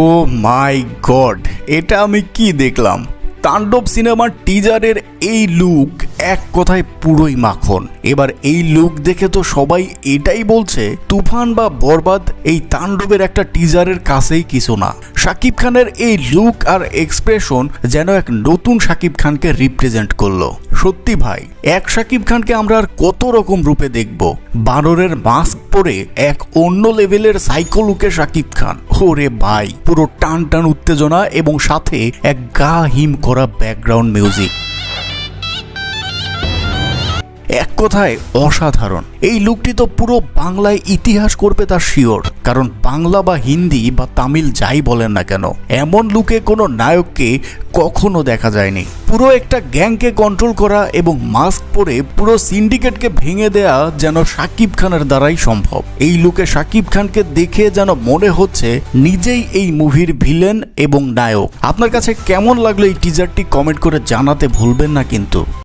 ও মাই god এটা আমি কি দেখলাম? তাণ্ডব সিনেমার টিজারের এই লুক এক কথায় পুরোই মাখন। এবার এই লুক দেখে তো সবাই এটাই বলছে, তুফান বা বরবাদ এই তাণ্ডবের একটা টিজারের কাছেই কিছু না। শাকিব খানের এই লুক আর এক্সপ্রেশন যেন এক নতুন শাকিব খানকে রিপ্রেজেন্ট করল। সত্যি ভাই, এক শাকিব খানকে আমরা আর কত রকম রূপে দেখব? বানরের মাস্ক পরে এক অন্য লেভেলের সাইকো লুকে শাকিব খান। ওরে ভাই, পুরো টান টান উত্তেজনা এবং সাথে এক গা হিম করা ব্যাকগ্রাউন্ড মিউজিক এক কথায় অসাধারণ। এই লুকটি তো পুরো বাংলায় ইতিহাস করবে তার শিওর। কারণ বাংলা বা হিন্দি বা তামিল যাই বলেন না কেন, এমন লুকে কোনো নায়ককে কখনো দেখা যায়নি। পুরো একটা গ্যাংকে কন্ট্রোল করা এবং মাস্ক পরে পুরো সিন্ডিকেটকে ভেঙে দেয়া যেন সাকিব খানের দ্বারাই সম্ভব। এই লুকে সাকিব খানকে দেখে যেন মনে হচ্ছে নিজেই এই মুভির ভিলেন এবং নায়ক। আপনার কাছে কেমন লাগল এই টিজারটি কমেন্ট করে জানাতে ভুলবেন না কিন্তু।